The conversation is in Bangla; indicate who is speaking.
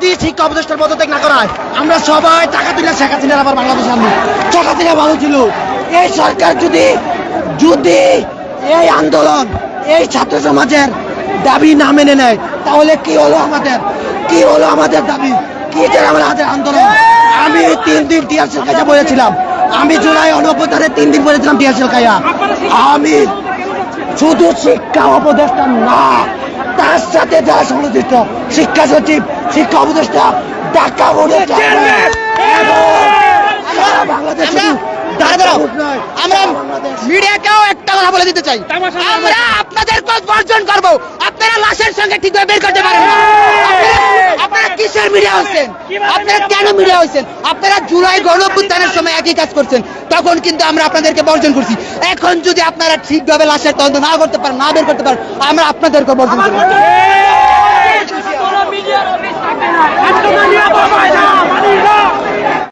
Speaker 1: যদি শিক্ষা উপদেষ্টার পদত্যাগ না করা হয় আমরা সবাই টাকা তুলে শেখ হাসিনার আবার বাংলাদেশে আনব। শেখ হাসিনা ভালো ছিল। এই সরকার যদি যদি এই আন্দোলন, এই ছাত্র সমাজের দাবি না মেনে নেয়, তাহলে কি হলো আমাদের? কি হলো আমাদের দাবি? কি যে আমাদের আন্দোলন? আমি তিন দিন টিয়ারশেল কাজা বলেছিলাম। আমি জুলাই অনবতারে তিন দিন বলেছিলাম টিয়ারশেল কাজা আমি শুধু শিক্ষা উপদেষ্টা না তার সাথে যারা সংশ্লিষ্ট শিক্ষা সচিব শিক্ষা উপদেষ্টা ঢাকা বোর্ডের চেয়ারম্যান সারা বাংলাদেশ
Speaker 2: আমরা
Speaker 1: সারা বাংলাদেশ।
Speaker 2: মিডিয়াকেও একটা কথা বলে দিতে চাই। আমরা আপনাদের পথ বর্জন করব। আপনারা লাশের সঙ্গে ঠিকভাবে বের করতে পারেন না। কিসের মিডিয়া হয়েছেন। আপনারা কেন মিডিয়া হয়েছেন? আপনারা জুলাই গণপুত্থানের সময় একই কাজ করছেন। তখন কিন্তু আমরা আপনাদেরকে বর্জন করছি। এখন যদি আপনারা ঠিকভাবে লাশের তদন্ত না করতে পারেন না বের করতে পারেন আমরা আপনাদেরকে বর্জন করব।